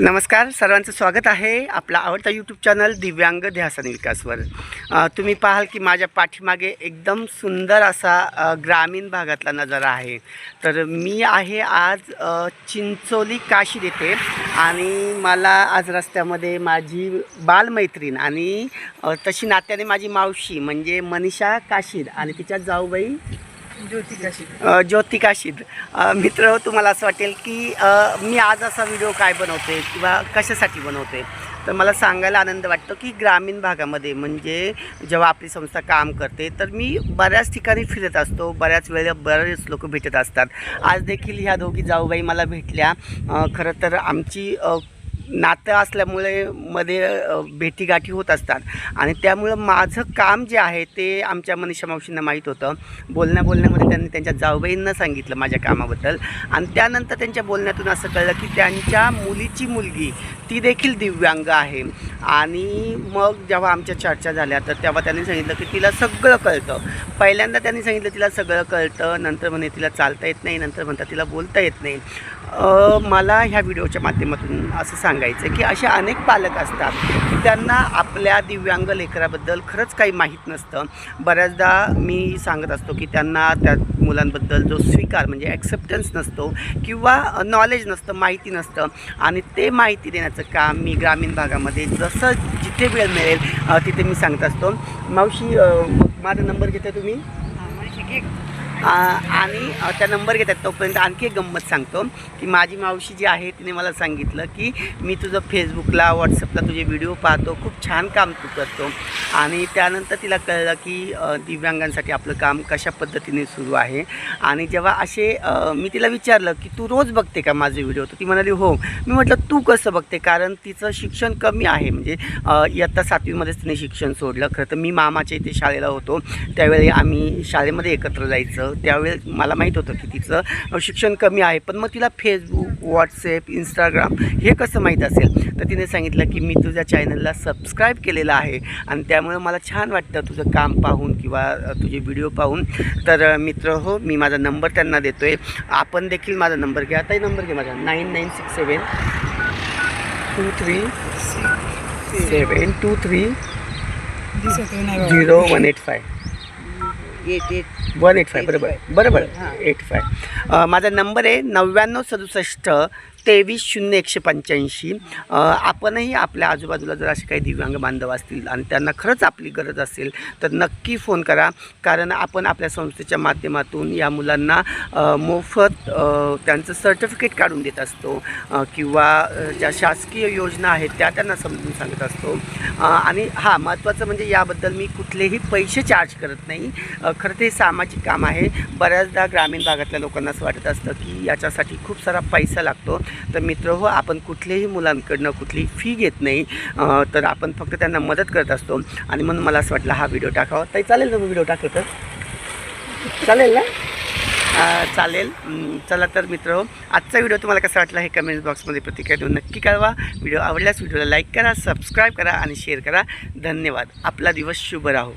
नमस्कार सर्वांचं स्वागत आहे आपला आवडता यूट्यूब चॅनल दिव्यांग ध्यासन विकासवर. तुम्ही पाहाल की माझ्या पाठीमागे एकदम सुंदर असा ग्रामीण भागातला नजारा आहे. तर मी आहे आज चिंचोली काशी येथे आणि मला आज रस्त्यामध्ये माझी बालमैत्रीण आणि तशी नात्याने माझी मावशी म्हणजे मनीषा काशीद आणि तिच्या जाऊबाई ज्योती काशी काशीद मित्र तुम्हाला असं वाटेल की मी आज असा व्हिडिओ काय बनवते किंवा कशासाठी बनवते तर मला सांगायला आनंद वाटतो की ग्रामीण भागामध्ये म्हणजे जेव्हा आपली संस्था काम करते तर मी बऱ्याच ठिकाणी फिरत असतो. बऱ्याच वेळेला बरेच लोक भेटत असतात. आज देखील ह्या दोघी जाऊबाई मला भेटल्या. खरं तर आमची नातं असल्यामुळे मध्ये भेटीगाठी होत असतात. आणि त्यामुळं माझं काम जे आहे ते आमच्या मनीषा मावशींना माहीत होतं. बोलण्या बोलण्यामध्ये त्यांनी त्यांच्या जावबाईंना सांगितलं माझ्या कामाबद्दल. आणि त्यानंतर त्यांच्या बोलण्यातून असं कळलं की त्यांच्या मुलीची मुलगी ती देखील दिव्यांग आहे. आणि मग जेव्हा आमच्या चर्चा झाल्या तर तेव्हा त्यांनी सांगितलं की तिला सगळं कळतं. पहिल्यांदा त्यांनी सांगितलं तिला सगळं कळतं नंतर म्हणे तिला चालता येत नाही नंतर म्हणतात तिला बोलता येत नाही. मला ह्या व्हिडिओच्या माध्यमातून असं सांग सांगायचं की असे अनेक पालक असतात. की त्यांना आपल्या दिव्यांग लेकराबद्दल खरंच काही माहीत नसतं. बऱ्याचदा मी सांगत असतो की त्यांना त्या मुलांबद्दल जो स्वीकार म्हणजे ॲक्सेप्टन्स नसतो किंवा नॉलेज नसतं माहिती नसतं. आणि ते माहिती देण्याचं काम मी ग्रामीण भागामध्ये जसं जिथे वेळ मिळेल तिथे मी सांगत असतो. मावशी माझा नंबर घेता तुम्ही? आणि त्या नंबर घेतात तोपर्यंत आणखी एक गंमत सांगतो की माझी मावशी जी आहे तिने मला सांगितलं की मी तुझं फेसबुकला व्हॉट्सअपला तुझे व्हिडिओ पाहतो खूप छान काम तू करतो. आणि त्यानंतर तिला कळलं की दिव्यांगांसाठी आपलं काम कशा पद्धतीने सुरू आहे. आणि जेव्हा असे मी तिला विचारलं की तू रोज बघते का माझे व्हिडिओ तर ती म्हणाली हो. मी म्हटलं तू कसं बघते? कारण तिचं शिक्षण कमी आहे. म्हणजे इयत्ता सातवीमध्येच तिने शिक्षण सोडलं. खरं तर मी मामाच्या इथे शाळेला होतो. त्यावेळी आम्ही शाळेमध्ये एकत्र जायचं. त्यावेळेस मला माहीत होतं की तिचं शिक्षण कमी आहे. पण मग तिला फेसबुक व्हॉट्सॲप इंस्टाग्राम हे कसं माहीत असेल? तर तिने सांगितलं की मी तुझ्या चॅनलला सबस्क्राईब केलेलं आहे. आणि त्यामुळं मला छान वाटतं तुझं काम पाहून किंवा तुझे व्हिडिओ पाहून. तर मित्र हो मी माझा नंबर त्यांना देतो आहे आपण देखील माझा नंबर घ्या. आताही नंबर घे माझा. Nine nine six seven two three seven two three zero one eight five eight eight one eight five बरोबर बरोबर. हां. एट फाय माझा नंबर आहे नव्याण्णव सदुसष्ट तेवीस शून्य एकशे पंच्याऐंशी. आपणही आपल्या आजूबाजूला जर असे काही दिव्यांग बांधव असतील आणि त्यांना खरंच आपली गरज असेल तर नक्की फोन करा. कारण आपण आपल्या संस्थेच्या माध्यमातून या मुलांना मोफत त्यांचं सर्टिफिकेट काढून देत असतो. किंवा ज्या शासकीय योजना आहेत त्या त्यांना समजून सांगत असतो. आणि हां महत्त्वाचं म्हणजे याबद्दल मी कुठलेही पैसे चार्ज करत नाही. खरं ते सामाजिक काम आहे. बऱ्याचदा ग्रामीण भागातल्या लोकांना असं वाटत असतं की याच्यासाठी खूप सारा पैसा लागतो. तर मित्र हो आपण कुठल्याही मुलांकडनं कुठलीही फी घेत नाही तर आपण फक्त त्यांना मदत करत असतो. आणि म्हणून मला असं वाटलं हा व्हिडिओ टाकावा. तरी चालेल ना व्हिडिओ टाकलं तर? चालेल ना? चालेल. चला तर मित्र हो, आजचा व्हिडिओ तुम्हाला कसा वाटला हे कमेंट बॉक्समध्ये प्रतिक्रिया देऊन नक्की कळवा. व्हिडिओ आवडल्यास व्हिडिओला लाईक करा सबस्क्राईब करा आणि शेअर करा. धन्यवाद. आपला दिवस शुभ राहो.